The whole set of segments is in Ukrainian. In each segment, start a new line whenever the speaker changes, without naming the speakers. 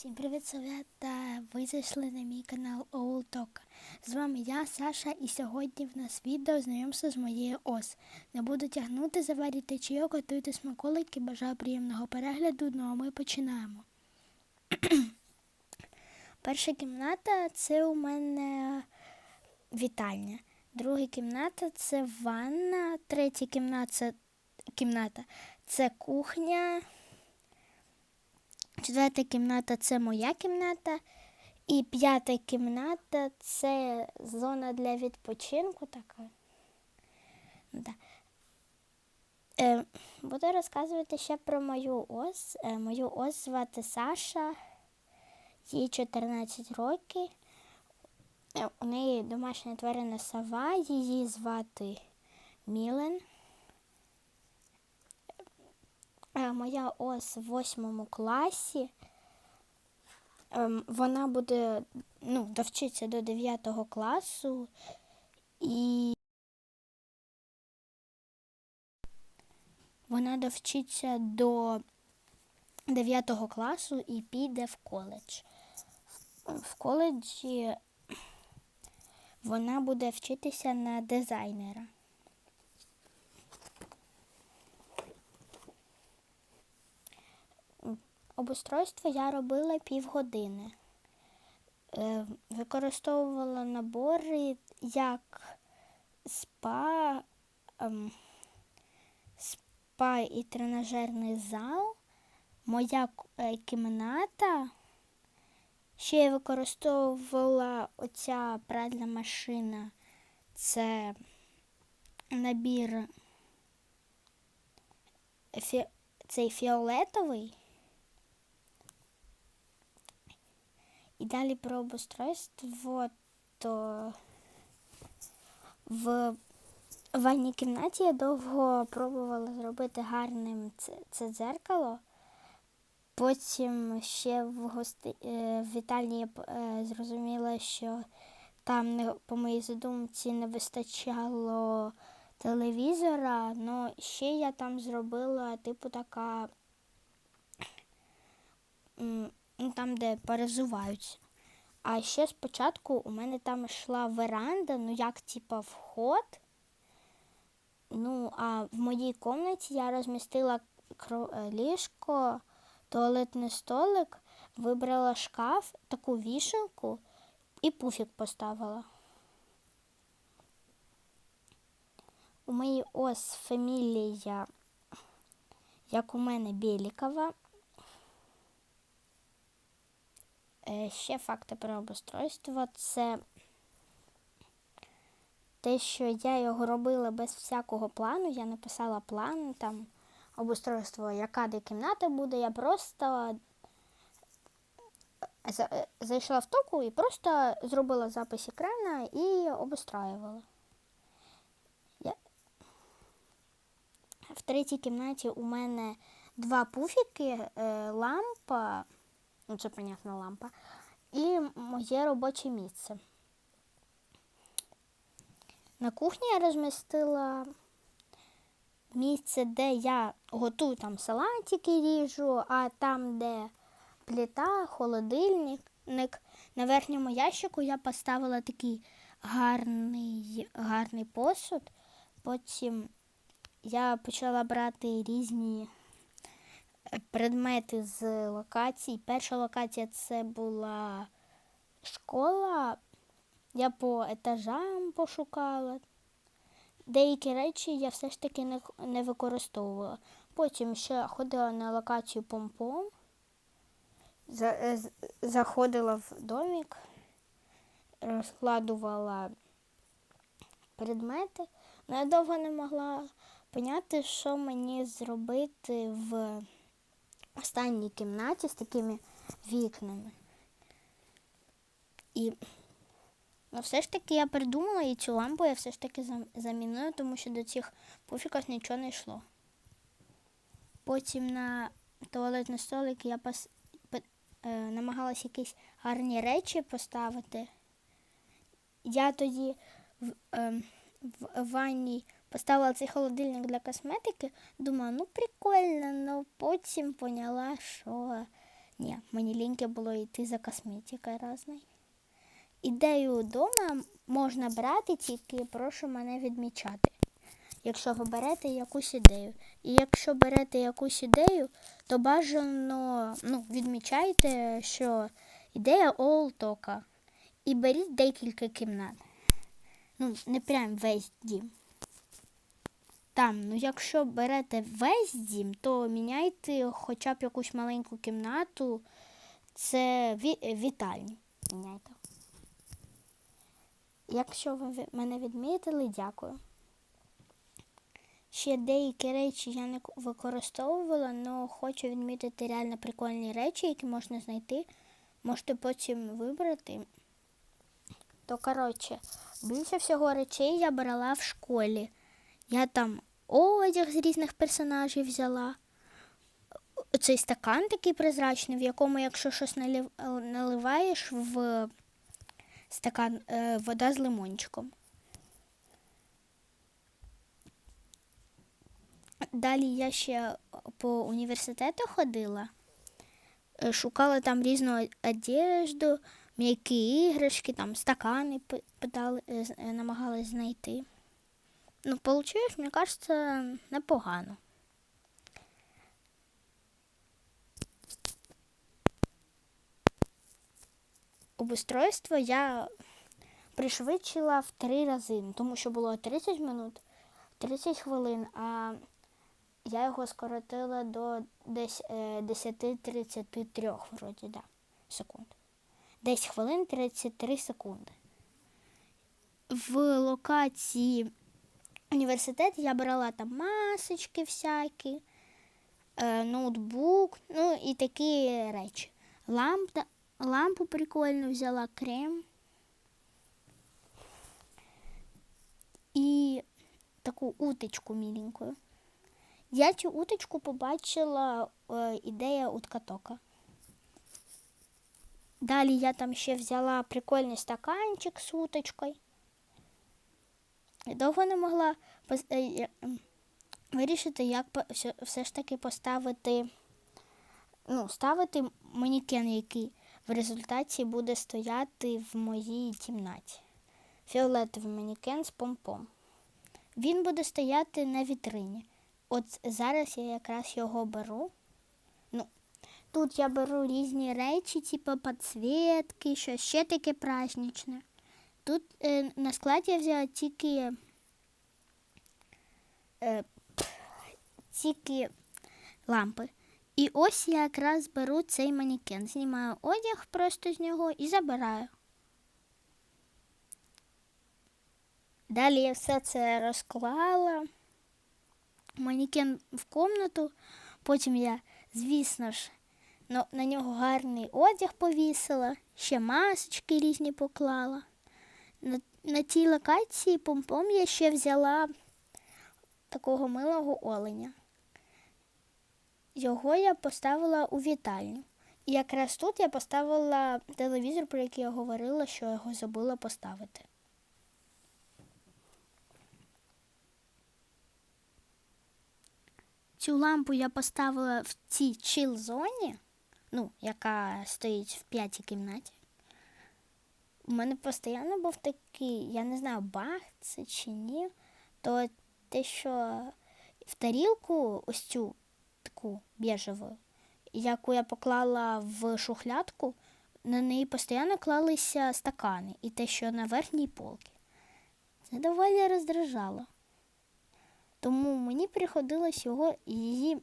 Всім привіт, совята! Ви зайшли на мій канал Owl Talk. З вами я, Саша, і сьогодні в нас відео знайомство з моєю ос. Не буду тягнути, заварюйте чайок, готуйте смаколики, бажаю приємного перегляду, ну а ми починаємо. Перша кімната це у мене вітальня. Друга кімната це ванна, третя кімната, кімната це кухня. Четверта кімната це моя кімната. І п'ята кімната це зона для відпочинку така. Да. Е, буду розказувати ще про мою ос. Е, мою ос звати Саша, їй 14 років. Е, у неї домашня тварина сова, її звати Мілен. Е, Моя ос в восьмому класі. Ем, Вона буде ну, довчитися до 9 класу і вона довчиться до 9 класу і піде в коледж. В коледжі вона буде вчитися на дизайнера. Обустройство я робила півгодини. Е, Використовувала набори як спа, ем, спа і тренажерний зал, моя е, кімната. Ще я використовувала оця пральна машина. Це набір цей фіолетовий. І далі про обустройство, то в ванній кімнаті я довго пробувала зробити гарним це, дзеркало. Потім ще в, гости... е, в вітальні я е, зрозуміла, що там, по моїй задумці, не вистачало телевізора, але ще я там зробила, типу, така ну, там, де перезуваються. А ще спочатку у мене там йшла веранда, ну як типа вход. Ну, а в моїй кімнаті я розмістила е, ліжко, туалетний столик, вибрала шкаф, таку вішалку і пуфік поставила. У моїй ос фамілія, як у мене Білікова. Е, Ще факти про обустройство це те, що я його робила без всякого плану. Я написала план там обустройство, яка де кімната буде. Я просто е, зайшла в току і просто зробила запис екрана і обустраювала. В третій кімнаті у мене два пуфіки, е, лампа, ну це понятно лампа, і моє робоче місце. На кухні я розмістила місце, де я готую там салатики ріжу, а там, де плита, холодильник, на верхньому ящику я поставила такий гарний, гарний посуд. Потім я почала брати різні предмети з локацій. Перша локація це була школа. Я по етажам пошукала. Деякі речі я все ж таки не, не використовувала. Потім ще ходила на локацію помпом, за, е, заходила в домик, розкладувала предмети. Але я довго не могла поняти, що мені зробити в останній кімнаті з такими вікнами. І Ну, все ж таки я придумала і цю лампу я все ж таки зам- замінила, тому що до цих пуфіків нічого не йшло. Потім на туалетний столик я пос... е, намагалась якісь гарні речі поставити. Я тоді в, е, в ванній поставила цей холодильник для косметики, думаю, ну прикольно, але потім поняла, що Ні, мені ліньки було йти за косметикою разною. Ідею вдома можна брати, тільки прошу мене відмічати. Якщо ви берете якусь ідею. І якщо берете якусь ідею, то бажано ну, відмічайте, що ідея Олтока. І беріть декілька кімнат. Ну, не прям весь дім. Там, ну якщо берете весь дім, то міняйте хоча б якусь маленьку кімнату. Це ві- вітальню. Міняйте. Якщо ви мене відмітили, дякую. Ще деякі речі я не використовувала, але хочу відмітити реально прикольні речі, які можна знайти. Можете потім вибрати. То, коротше, більше всього речей я брала в школі. Я там одяг з різних персонажів взяла. Цей стакан такий прозрачний, в якому, якщо щось налив- наливаєш в стакан е, вода з лимончиком. Далі я ще по університету ходила, е, шукала там різну одежду, м'які іграшки, там стакани е, намагалась знайти. Ну, получилось, мені кажется, непогано. Обустройство я пришвидшила в три рази, ну, тому що було 30 минут, 30 хвилин, а я його скоротила до десь е, 10-33 вроді, да, секунд. 10 хвилин 33 секунди. В локації університет я брала там масочки всякі, е, ноутбук, ну і такі речі. Лампа, лампу прикольну взяла, крем. І таку уточку міленьку. Я цю уточку побачила е, ідея уткатока. Далі я там ще взяла прикольний стаканчик з уточкою. І довго не могла е, вирішити, як все- все ж таки поставити, ну, ставити манікен, який в результаті буде стояти в моїй кімнаті. Фіолетовий манікен з помпом. Він буде стояти на вітрині. От зараз я якраз його беру. Ну, тут я беру різні речі, типу підсвітки, щось ще таке праздничне. Тут е, на складі я взяла тільки, е, тільки лампи. І ось я якраз беру цей манікен, знімаю одяг просто з нього і забираю. Далі я все це розклала. Манікен в комнату. Потім я, звісно ж, на, на нього гарний одяг повісила, ще масочки різні поклала. На, на тій локації помпом я ще взяла такого милого оленя. Його я поставила у вітальню. І якраз тут я поставила телевізор, про який я говорила, що я його забула поставити. Цю лампу я поставила в цій чил-зоні, ну, яка стоїть в п'ятій кімнаті. У мене постійно був такий, я не знаю, баг це чи ні, то те, що в тарілку ось цю таку біжеву, яку я поклала в шухлядку, на неї постійно клалися стакани і те, що на верхній полці. Це доволі роздражало. Тому мені приходилось його її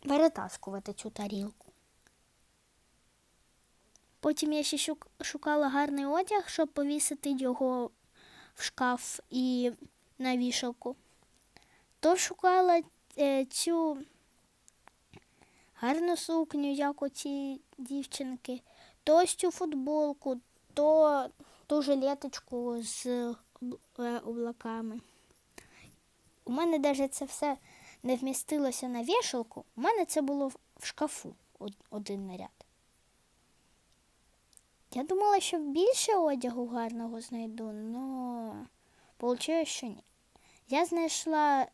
перетаскувати цю тарілку. Потім я ще шукала гарний одяг, щоб повісити його в шкаф і на вішалку. То шукала е, цю гарну сукню, як у ці дівчинки, то ось цю футболку, то ту жилеточку з е, облаками. У мене навіть це все не вмістилося на вішалку, у мене це було в в шкафу один наряд. Я думала, що більше одягу гарного знайду, але вийшло, що ні. Я знайшла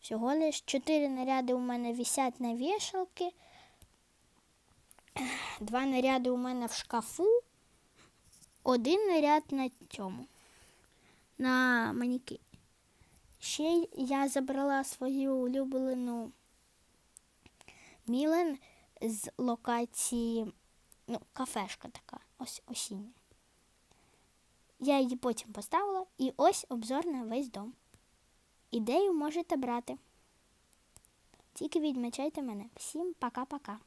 всього лиш чотири наряди у мене висять на вішалки. два наряди у мене в шкафу, один наряд на цьому, на манікені. Ще я забрала свою улюблену Мілен з локації, ну, кафешка така, ось осіння. Я її потім поставила, і ось обзор на весь дом. Ідею можете брати. Тільки відмічайте мене. Всім пока-пока.